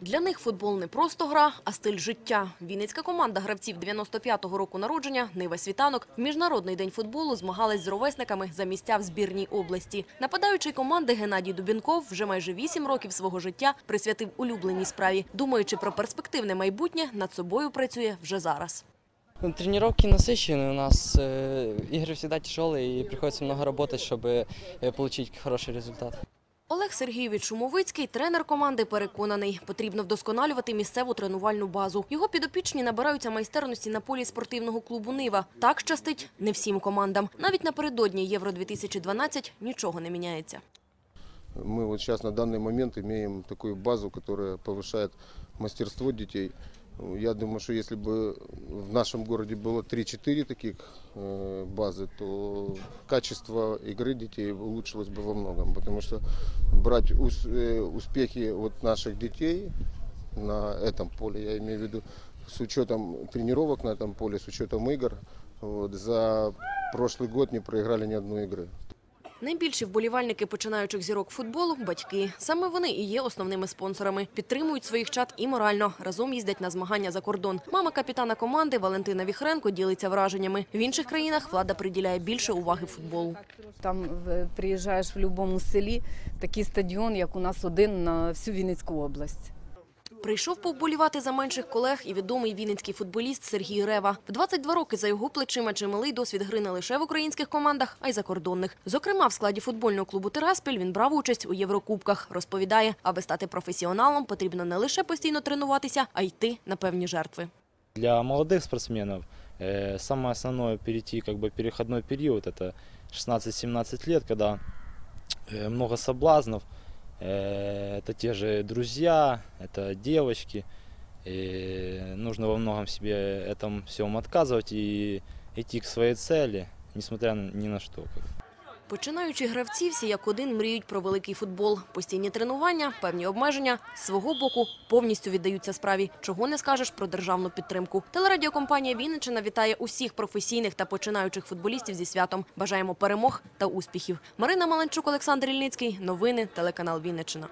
Для них футбол не просто гра, а стиль життя. Вінницька команда гравців 95-го року народження «Нива Світанок» в Міжнародний день футболу змагалась з ровесниками за місця в збірній області. Нападаючий команди Геннадій Дубінков вже майже 8 років свого життя присвятив улюбленій справі. Думаючи про перспективне майбутнє, над собою працює вже зараз. Ну, Тренировки насыщенные у нас, э, игры всегда тяжелые и приходится много работать, чтобы э, получить хороший результат. Олег Сергійович Шумовицький, тренер команди, переконаний, потрібно вдосконалювати місцеву тренувальну базу. Його підопічні набираються майстерності на полі спортивного клубу «Нива». Так щастить не всім командам. Навіть напередодні Євро-2012 нічого не міняється. Мы вот сейчас на данный момент имеем такую базу, которая повышает мастерство детей. Я думаю, что если бы в нашем городе было 3-4 таких э, базы, то качество игры детей улучшилось бы во многом. Потому что брать э, успехи вот наших детей на этом поле, я имею в виду с учетом тренировок на этом поле, с учетом игр, вот, за прошлый год не проиграли ни одной игры. Найбільші вболівальники починаючих зірок футболу – батьки. Саме вони і є основними спонсорами. Підтримують своїх чад і морально. Разом їздять на змагання за кордон. Мама капітана команди Валентина Віхренко ділиться враженнями. В інших країнах влада приділяє більше уваги футболу. Там в- приїжджаєш в будь-якому селі, такий стадіон, як у нас один на всю Вінницьку область. Прийшов повболівати за менших колег і відомий вінницький футболіст Сергій Рева. В 22 роки за його плечима чималий досвід гри не лише в українських командах, а й закордонних. Зокрема, в складі футбольного клубу «Тираспіль» він брав участь у Єврокубках. Розповідає, аби стати професіоналом, потрібно не лише постійно тренуватися, а й йти на певні жертви. Для молодых спортсменов э, самое основное перейти как бы переходной период это 16-17 лет, когда э, много соблазнов, э, это те же друзья, это девочки, и нужно во многом себе этом всем отказывать и идти к своей цели, несмотря ни на что. Починаючи гравці, всі як один мріють про великий футбол. Постійні тренування, певні обмеження з свого боку повністю віддаються справі. Чого не скажеш про державну підтримку. Телерадіокомпанія Вінничина вітає усіх професійних та починаючих футболістів зі святом. Бажаємо перемог та успіхів. Марина Маленчук, Олександр Ільницький. Новини телеканал Вінниччина.